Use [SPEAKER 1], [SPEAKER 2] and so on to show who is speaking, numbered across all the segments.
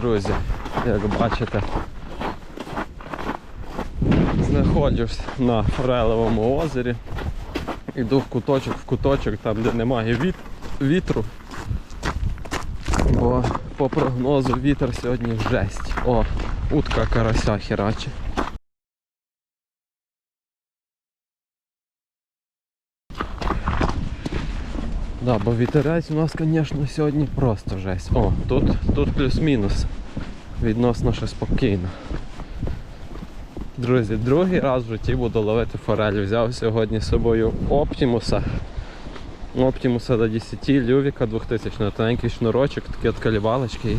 [SPEAKER 1] друзі, як бачите, знаходжусь на Форелевому озері. Іду в куточок, в куточок, там де немає віт- вітру. Бо по прогнозу вітер сьогодні жесть. О, утка карася хераче. Да, бо вітерець у нас, звісно, сьогодні просто жесть. О, тут, тут плюс-мінус. Відносно ще спокійно. Друзі, другий раз в житті буду ловити форель. Взяв сьогодні з собою Оптімуса. Оптімуса до 10, Лювіка 2000, тоненький шнурочок, такі от калібалочки. І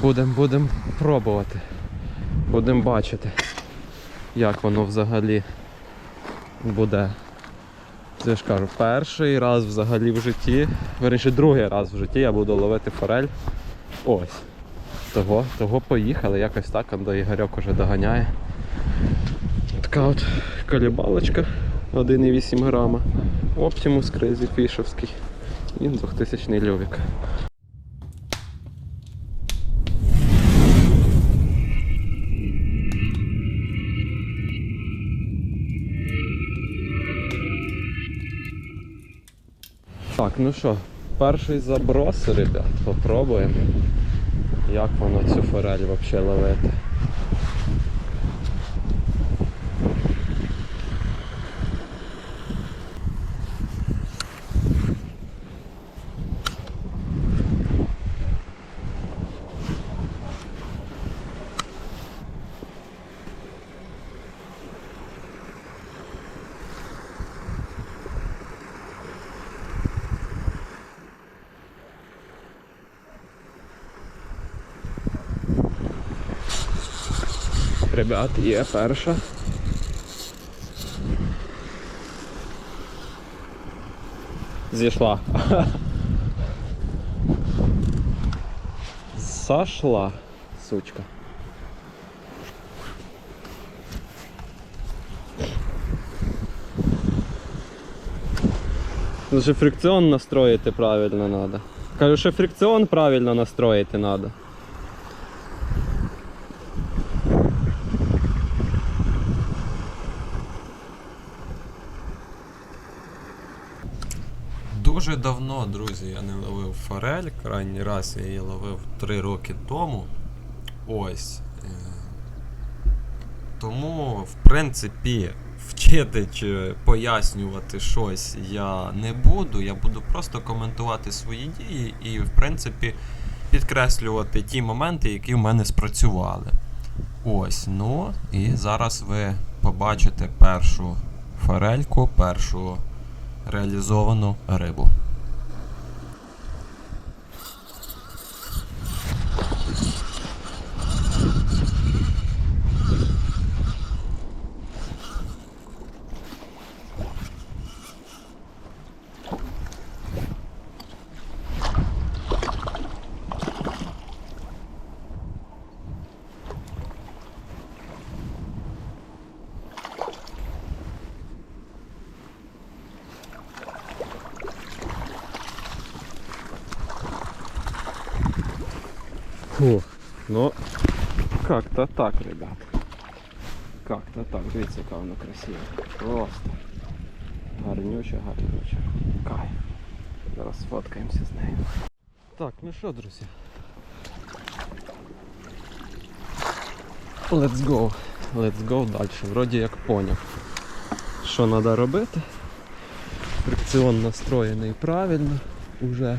[SPEAKER 1] будемо будем пробувати. Будемо бачити, як воно взагалі буде. Це ж кажу, перший раз взагалі в житті, верніше другий раз в житті я буду ловити форель. Ось. Того, того поїхали, якось так, а до Ігорьок уже доганяє. Така от колібалочка 1,8 грама. Оптимус кризі Фішовський. І 2000 лювік. Ну що, перший заброс, ребят, попробуємо. Як воно цю форель взагалі ловити. Ребят, є перша. Зійшла. Сошла, сучка. Тут фрикціон настроїти правильно надо. Кажу, що фрикціон правильно настроїти надо.
[SPEAKER 2] Дуже давно, друзі, я не ловив форель. Крайній раз я її ловив 3 роки тому. Ось. Е, Тому, в принципі, вчити чи пояснювати щось я не буду. Я буду просто коментувати свої дії і, в принципі, підкреслювати ті моменти, які в мене спрацювали. Ось, ну і зараз ви побачите першу форельку, першу реалізовану рибу.
[SPEAKER 1] Фух, ну как-то так, ребят. Как-то так. Дивіться, яка вона красива. Просто. Гарнюча, гарнюча. Кайф. Зараз сфоткаємося з нею. Так, ну що, друзі. Let's go. Let's go далі. Вроді як поняв. Що треба робити. Фрикціон настроєний правильно уже.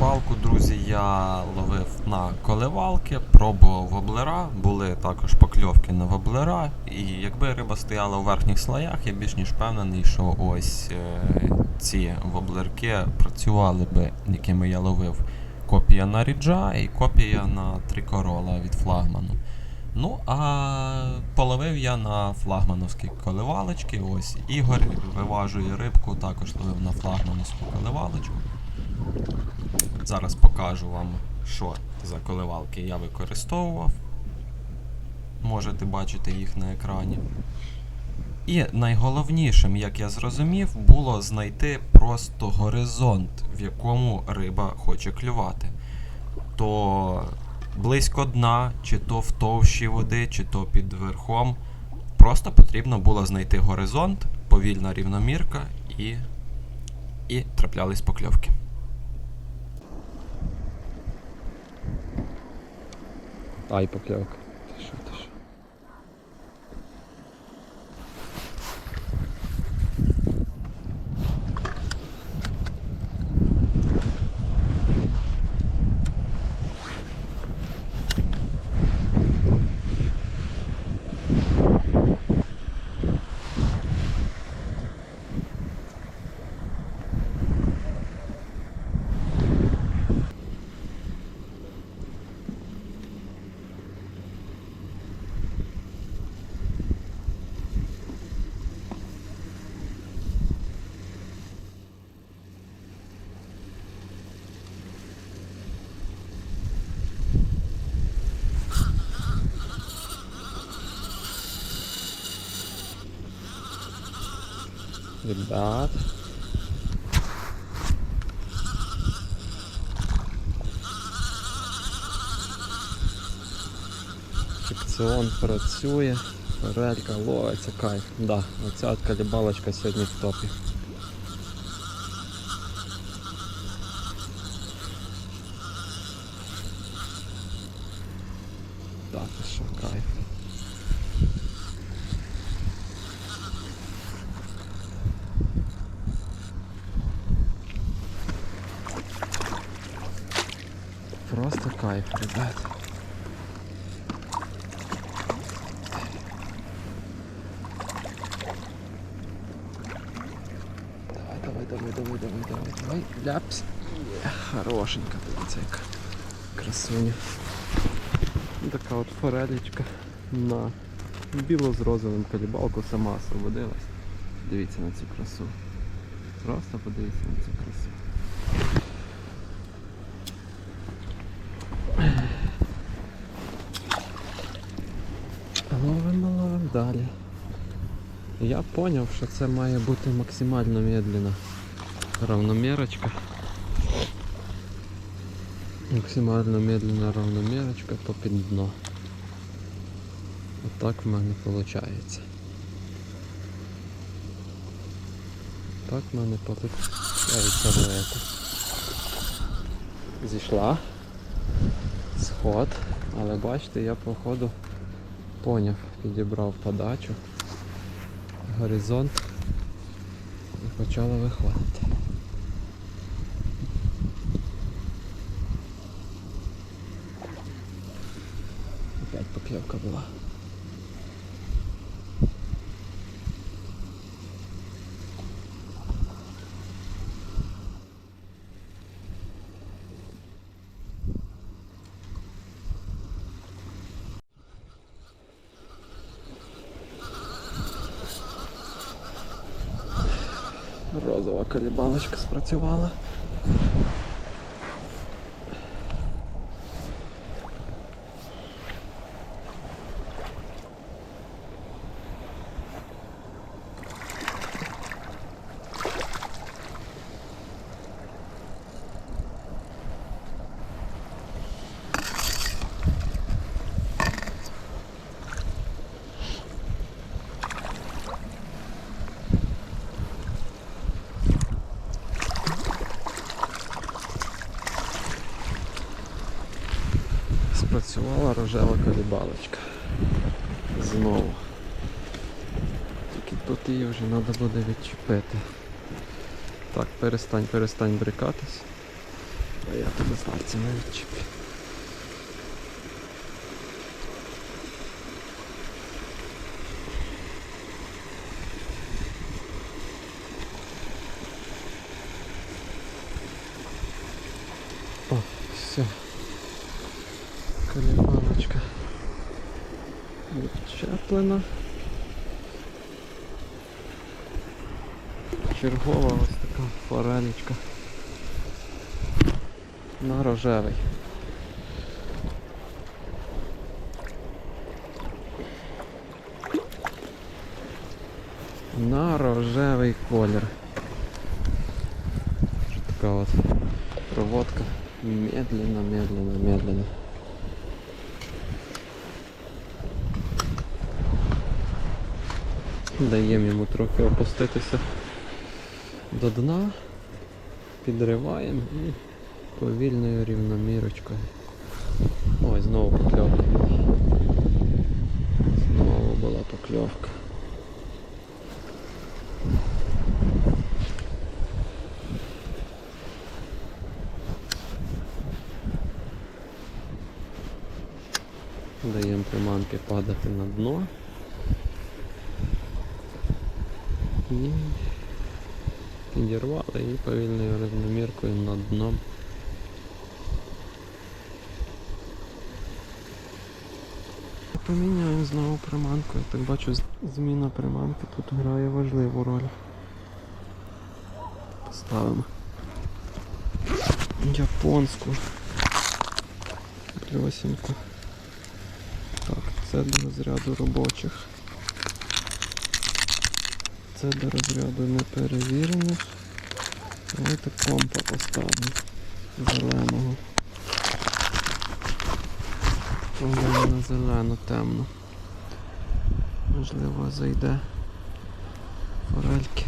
[SPEAKER 2] рибалку, друзі, я ловив на коливалки, пробував воблера, були також покльовки на воблера. І якби риба стояла у верхніх слоях, я більш ніж впевнений, що ось е, ці воблерки працювали би, якими я ловив. Копія на ріджа і копія на трикорола від флагману. Ну, а половив я на флагмановські коливалочки. Ось Ігор виважує рибку, також ловив на флагмановську коливалочку. Зараз покажу вам, що за коливалки я використовував. Можете бачити їх на екрані. І найголовнішим, як я зрозумів, було знайти просто горизонт, в якому риба хоче клювати. То близько дна, чи то в товщі води, чи то під верхом. Просто потрібно було знайти горизонт, повільна рівномірка і, і траплялись покльовки.
[SPEAKER 1] Ай, покльовка. Ти що, ти що? Ребят. Секціон працює, релька ловиться, кайф. Да, оця от калібалочка сьогодні в топі. Так, і що, кайф. Просто кайф, ребят. Давай, давай, давай, давай, давай, давай, давай. Ляпс. Є, Хорошенька дивіться яка красуня. Ну, Така от форелечка на біло з розовим калібалку сама освободилась. Дивіться на цю красу. Просто подивіться на цю красу. Ловимо, ловимо далі. Я зрозумів, що це має бути максимально медленно. Равномірочка. Максимально медленна равномірочка по під дно. Отак в мене виходить. Так в мене виходить. Зійшла. Сход. Але бачите, я походу поняв, підібрав подачу, горизонт і почало виходити. Опять поклевка була. Колібалочка спрацювала. Рожева колібалочка. Знову. Тільки тут її вже треба буде відчепити. Так, перестань, перестань брикатись. А я тебе пальцями відчеплю. О, все. Колебалочка. куплена. Чергова ось така форелечка. На рожевий. На рожевий колір. Така от проводка. Медленно, медленно, медленно. Даємо йому трохи опуститися до дна, підриваємо і повільною рівномірочкою. Ой, знову покльовка. Знову була покльовка. Даємо приманки падати на дно. І підірвали і повільною рівноміркою на дно. Поміняємо знову приманку. Я так бачу, зміна приманки тут грає важливу роль. Поставимо японську плюсіньку. Так, це до розряду робочих. Це до розряду неперевірених. Давайте компа поставимо зеленого. По-моєму, на зелену темну. Можливо зайде форельки.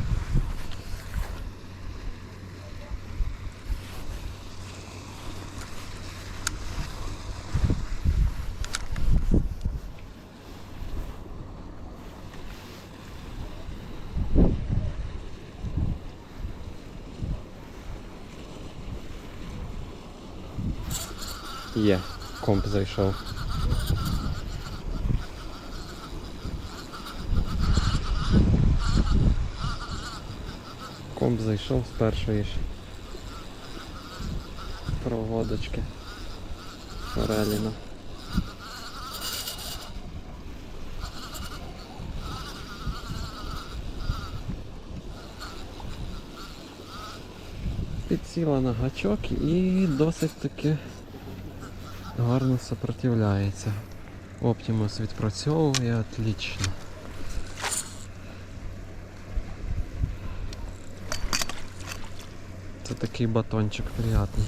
[SPEAKER 1] Є, комп зайшов. Комп зайшов з першої ж проводочки. Фореліна. Підсіла на гачок і досить таки гарно сопротивляється. Оптимус відпрацьовує отлично. Це такий батончик приятний.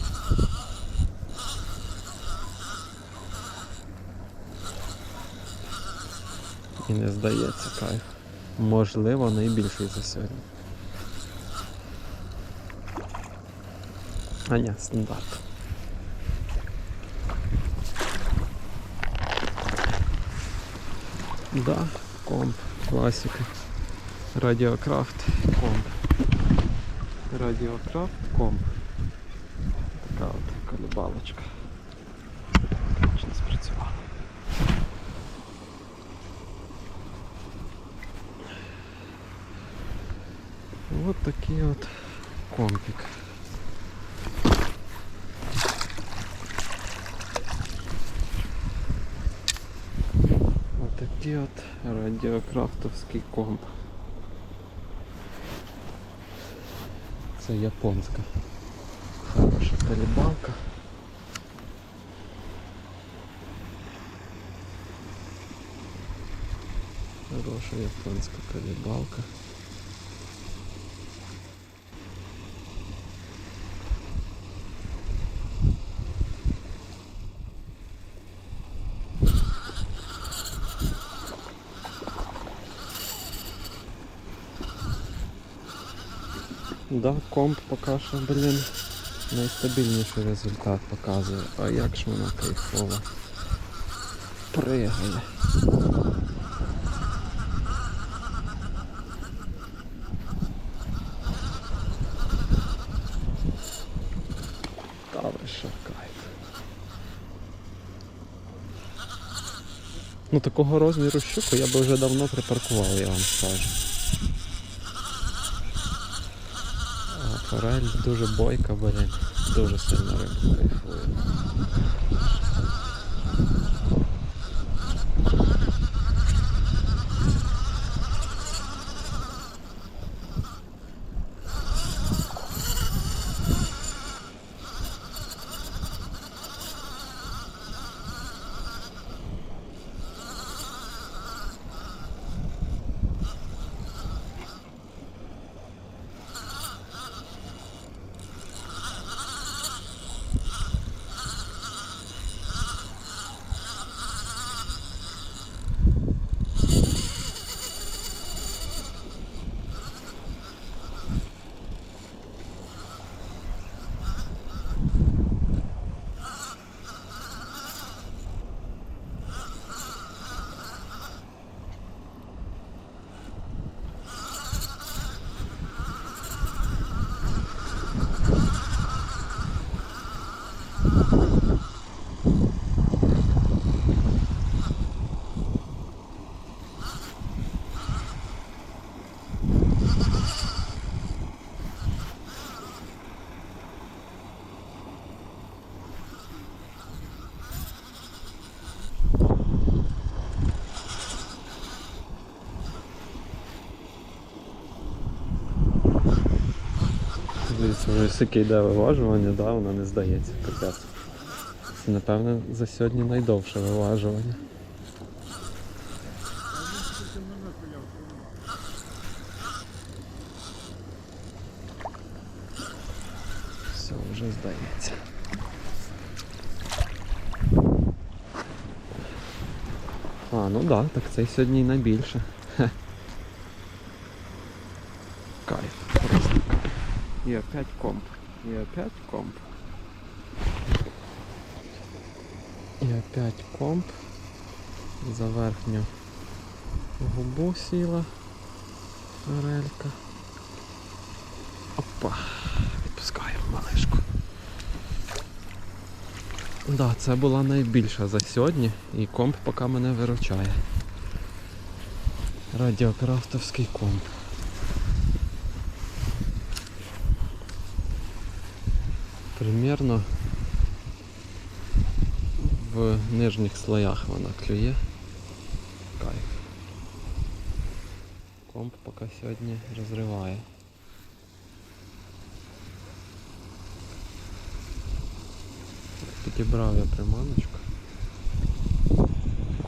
[SPEAKER 1] І не здається кайф. Можливо, найбільший за сьогодні. А ні, стандарт. Да, комп, класика. Радіокрафт, комп. Радіокрафт, комп. Така от колебалочка. Отлично спрацювала. Вот такий от компік. Отакий от радіокрафтовський комп. Це японська. Хороша колібалка. Хороша японська колібалка. Да, комп поки що, блін, найстабільніший результат показує. А як ж вона кайфова. Пригає. Ну такого розміру щуку я би вже давно припаркував, я вам скажу. А форель дуже бойка, блін. Дуже сильно рибу кайфує. Скільки йде виважування, да, вона не здається. Капець. Це, напевне, за сьогодні найдовше виважування. Все, вже здається. А, ну да, так цей сьогодні найбільше. Кайф. І опять комп. І опять комп. І опять комп. За верхню губу сіла орелька. Опа. Відпускаємо малишку. Да, це була найбільша за сьогодні і комп поки мене виручає. Радіокрафтовський комп. Примерно в нижніх слоях вона клює. Кайф. Комп поки сьогодні розриває. Підібрав я приманочку.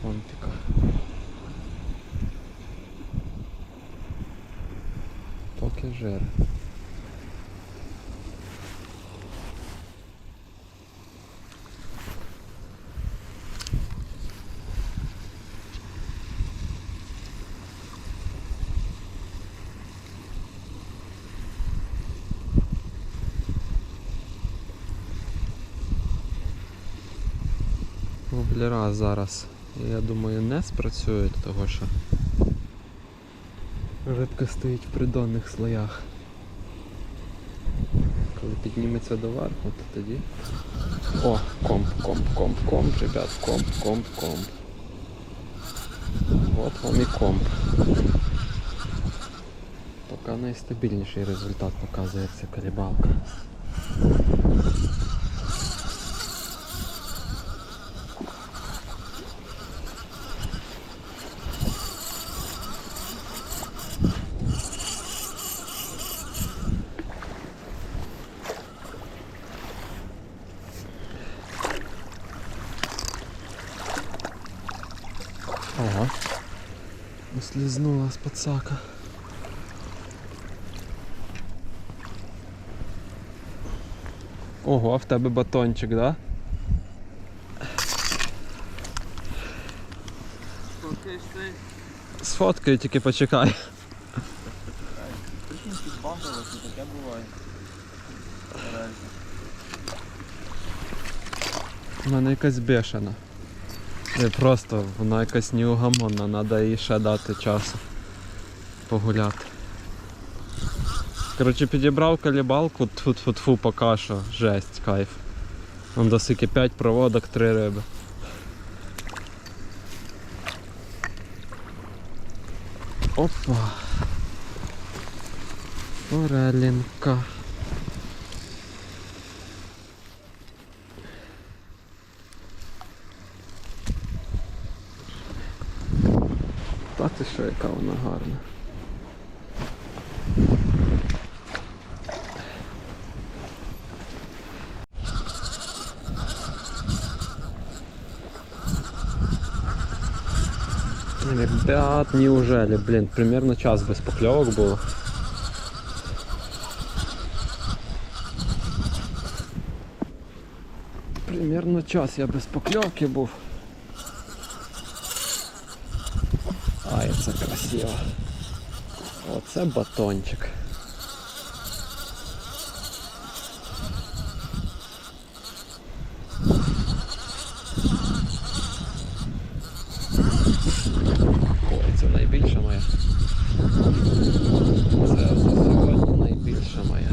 [SPEAKER 1] Компіка. Поки жир. Воблера зараз, я думаю, не спрацюють, того що рибка стоїть в придонних слоях. Коли підніметься до верху, то тоді. О, комп, комп, комп, комп, ребят, комп, комп, комп. От вам і комп. Поки найстабільніший результат показує ця колібалка. Слізнула з пацака. Ого, а в тебе батончик, да?
[SPEAKER 3] Поки ти
[SPEAKER 1] Сфоткаю, тільки почекай.
[SPEAKER 3] Реально.
[SPEAKER 1] Вона якась бешена. Не просто, вона якась неугамонна, треба їй ще дати часу погуляти. Коротше, підібрав калібалку, тфу тфу тфу поки що. Жесть, кайф. Вон до сики 5 проводок, 3 риби. Опа. Форелінка. Та ти що, яка вона гарна. Ребят, неужели, блин, примерно час без покльовок було. Примерно час я без покльовки був. Ай, це красиво. Оце батончик. Ой, це найбільша моя. Це за сьогодні найбільша моя.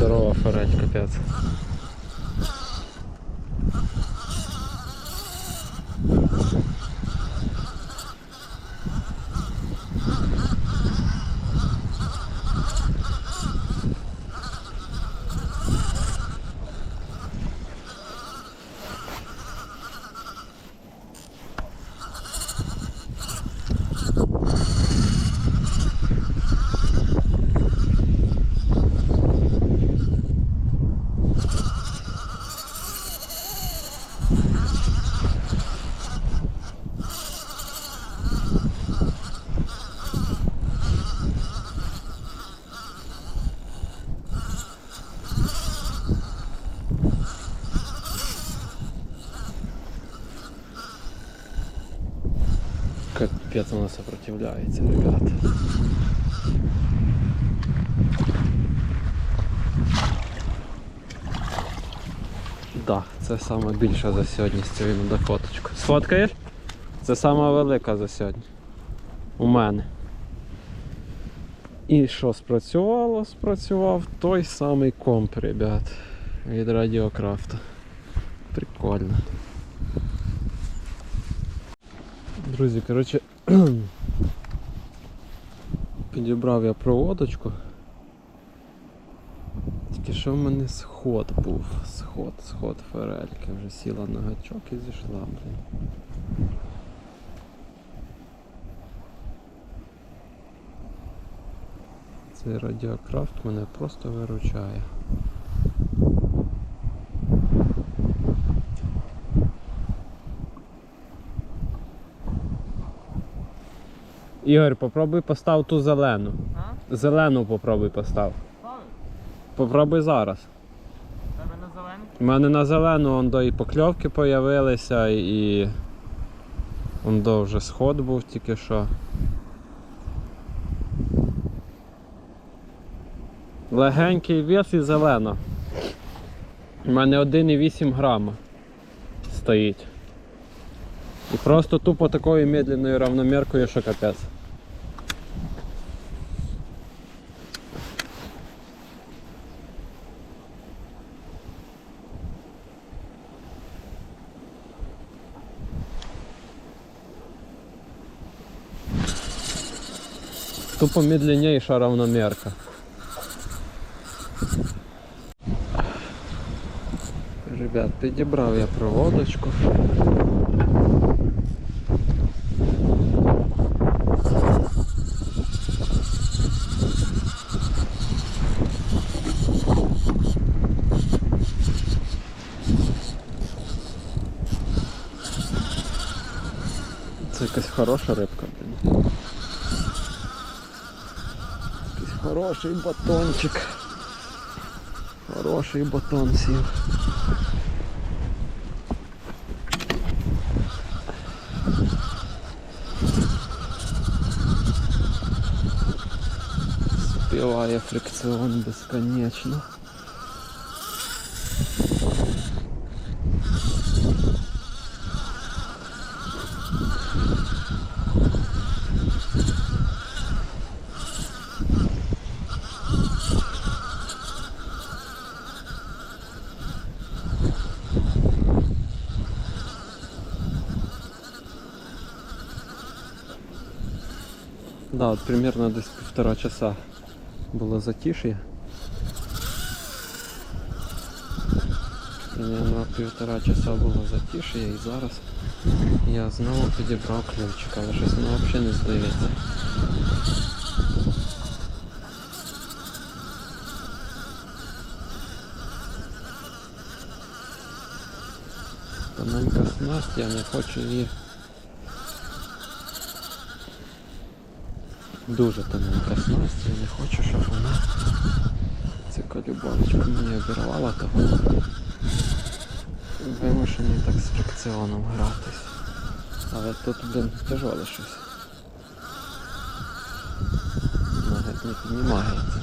[SPEAKER 1] кльова форель, капець. Капець вона сопротивляється, ребята. Да, це саме більша за сьогодні з цією фоточку. Сфоткаєш? Це сама велика за сьогодні. У мене. І що спрацювало? Спрацював той самий комп, ребят. Від Радіокрафта. Прикольно. Друзі, коротше, підібрав я проводочку. Тільки що в мене сход був. Сход, сход форельки. Вже сіла на гачок і зійшла, блін. Цей радіокрафт мене просто виручає. Ігор, попробуй постав ту зелену.
[SPEAKER 3] А?
[SPEAKER 1] Зелену попробуй постав.
[SPEAKER 3] Ставиш?
[SPEAKER 1] Попробуй зараз.
[SPEAKER 3] Тебе на зелений?
[SPEAKER 1] У мене на зелену он до і покльовки появилися, і он до вже сход був тільки що. Легенький вес і зелена. У мене 1,8 грама стоїть. І просто тупо такою медленною равноміркою, що капець. Тупо медленніша равномірка. Ребят, підібрав я проводочку. хороша рибка, блін. Якийсь хороший батончик. Хороший батон сів. Співає фрикціон безконечно. Да, от примерно десь півтора часа було затиш'я. Примерно півтора часа було затиш'я і зараз я знову підібрав ключик, але щось воно взагалі не здається. Тоненька снасть, я не хочу її Дуже тоненька снасть, я не хочу, щоб вона цю колюбовочку мені обірвала, того вимушений так з фрикціоном гратись. Але тут, блин, тяжоле щось. Навіть не піднімається.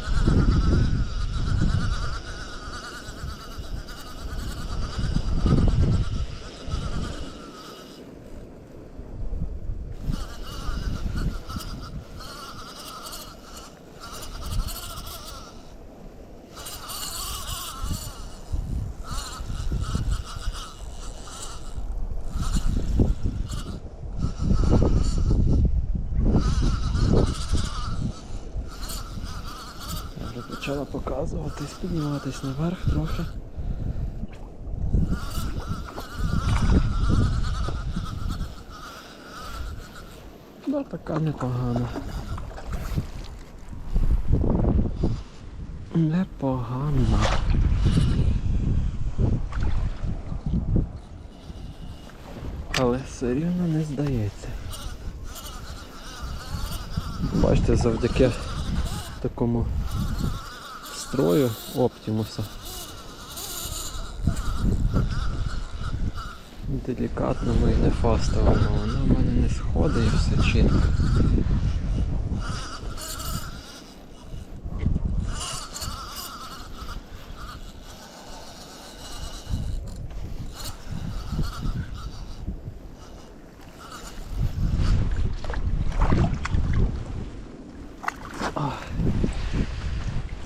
[SPEAKER 1] Показуватись, підніматись наверх трохи. Да, така непогана. Непогана. Але все рівно не здається. Бачите, завдяки такому строю Оптимуса. Делікатному і не фастовому, воно в мене не сходить все чітко.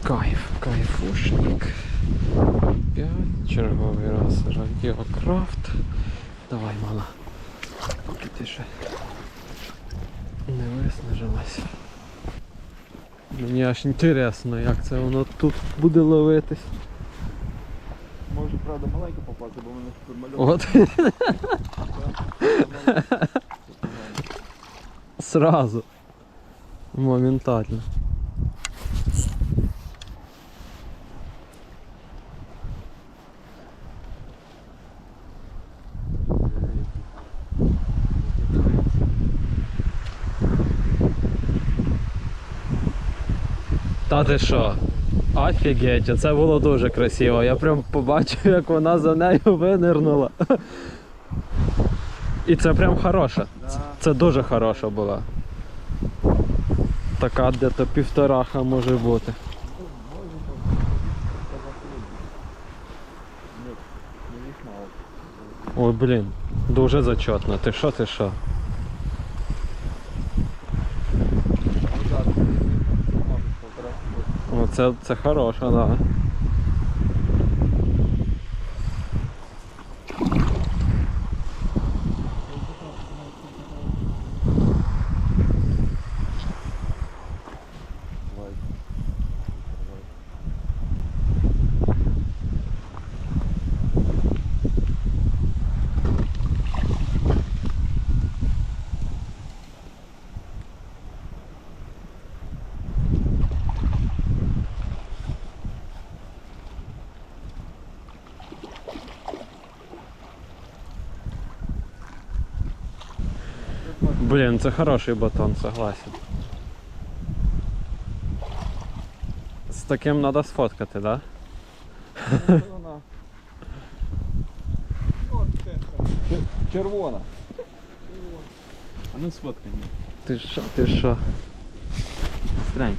[SPEAKER 1] Кайф, кайфушник. П'ять, черговий раз радіокрафт. Давай, мала. Поки ти ще не виснажилась. Аж інтересно, як це воно тут буде ловитись.
[SPEAKER 3] Може, правда, маленько попасти, бо мене.
[SPEAKER 1] От сразу. Моментально. Та ти що? Офігеть, це було дуже красиво. Я прям побачив, як вона за нею винирнула. І це прям хороша. Це дуже хороша була. Така де-то півтораха може бути. Ой, блін, дуже зачетно. Ти що, ти що? О, це, це хороша. Да. Блін, це хороший батон, согласен. З таким треба сфоткати, так? Да?
[SPEAKER 3] Червона. А ну сфоткай.
[SPEAKER 1] Ти що, ти що?
[SPEAKER 3] Странь.